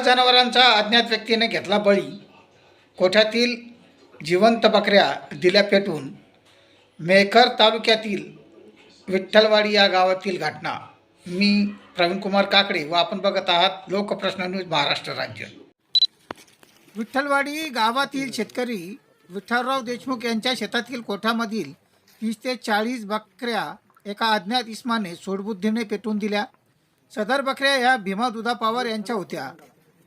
जनावरांचा अज्ञात व्यक्तीने घेतला बळी. कोठ्यातील जिवंत बकऱ्या दिल्या पेटून मेकर तालुक्यातील विठ्ठलवाडी या गावातील घटना. मी प्रवीणकुमार काकडे व आपण बघत आहात लोकप्रश्न न्यूज महाराष्ट्र राज्य. विठ्ठलवाडी गावातील शेतकरी विठ्ठलराव देशमुख यांच्या शेतातील कोठामधील तीस ते चाळीस बकऱ्या एका अज्ञात इस्माने सोडबुद्धीने पेटून दिल्या. सदर बकऱ्या ह्या भीमा दुधा पवार यांच्या होत्या.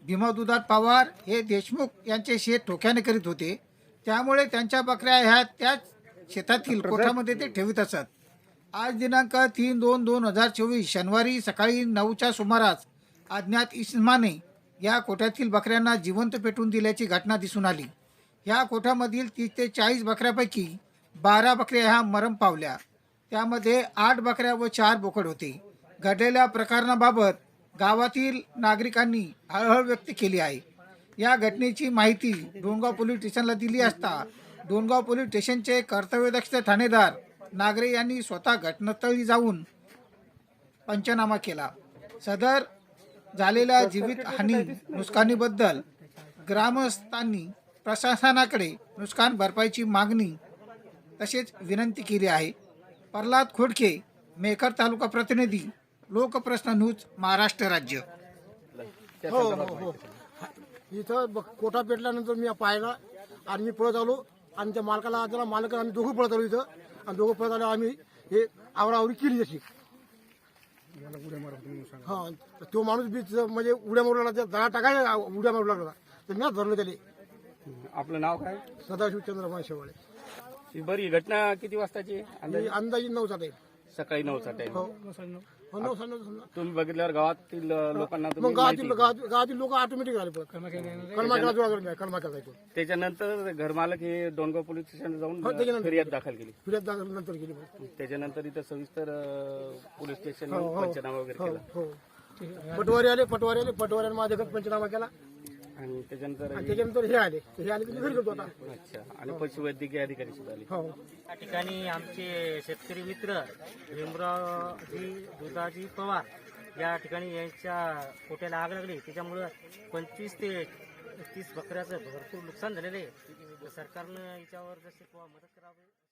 भीमा दुधा पवार हे देशमुख यांचे शेत ठोक्याने करीत होते. त्यामुळे त्यांच्या बकऱ्या ह्या त्याच शेतातील कोठामध्ये ते ठेवीत असत. आज दिनांक तीन दोन दोन हजार चोवीस शनिवारी सकाळी नऊच्या सुमारास अज्ञात इस्माने या कोठ्यातील बकऱ्यांना जिवंत पेटून दिल्याची घटना दिसून आली. या कोठ्यामधील तीस ते चाळीस बकऱ्यापैकी बारा बकऱ्या ह्या मरण पावल्या. त्यामध्ये आठ बकऱ्या व चार बोकड होते. घडलेल्या प्रकरणाबाबत गावातील नागरिकांनी हळहळ व्यक्त केली आहे. या घटनेची माहिती डोणगाव पोलीस स्टेशनला दिली असता डोणगाव पोलीस स्टेशनचे कर्तव्यदक्ष ठाणेदार नागरे यांनी स्वतः घटनास्थळी जाऊन पंचनामा केला. सदर झालेल्या जीवित हानी नुकसानीबद्दल ग्रामस्थांनी प्रशासनाकडे नुकसान भरपाईची मागणी तसेच विनंती केली आहे. प्रल्हाद खोडके मेकर तालुका प्रतिनिधी लोकप्रश्न न्यूज महाराष्ट्र राज्य. हो हो हो. इथं ब- कोटा पेटल्यानंतर मी पाहिला आणि मी पळत आलो आणि त्या मालकाला त्याला मालक आम्ही दोघं पळत आलो इथं. आणि दोघं पळत आलो आम्ही हे आवराआवरी केली तशी हा तो माणूस बी तिथं म्हणजे उड्या मारू लागला त्या दळा टाकायला उड्या मारू लागला. तर मी धरलं त्याला. आपलं नाव काय? सदाशिव चंद्रमान शेवाळे ही बरी घटना किती वाजताची? आहे? अंदाजे अंदाजे नऊचा टाईम सकाळी नऊचा टाइम हो हो नऊ साडे नऊ समजा. तुम्ही बघितल्यावर गावातील अं, लोकांना मग तुम्ही गावातील माहिती- गावातील गावातील लोक ऑटोमॅटिक आले कलमाकेला जोडा करून द्या कलमाकेला जायचो त्याच्यानंतर घरमालक हे डोनगाव पोलीस स्टेशनला जाऊन हो, त्याच्यानंतर. फिर्याद दाखल केली. फिर्याद दाखल नंतर केली. त्याच्यानंतर इथं सविस्तर अं, पोलीस स्टेशन हो, हो. पंचनामा वगैरे हो केला. हो. पटवारी आले पटवारी आले पटवाऱ्याने माझ्या घरात पंचनामा केला. आणि त्याच्यानंतर आणि त्याच्यानंतर हे आले. हे आले तर मी घरी गेलो आता. अच्छा. आणि पशुवैद्यकीय अधिकारी सुद्धा आले. हो. या ठिकाणी आमचे शेतकरी मित्र भीमरावजी दुधाजी पवार या ठिकाणी यांच्या पोट्याला आग लागली. त्याच्यामुळं पंचवीस ते तीस बकऱ्याचं भरपूर नुकसान झालेलं आहे. सरकारनं याच्यावर जसे मदत करावी.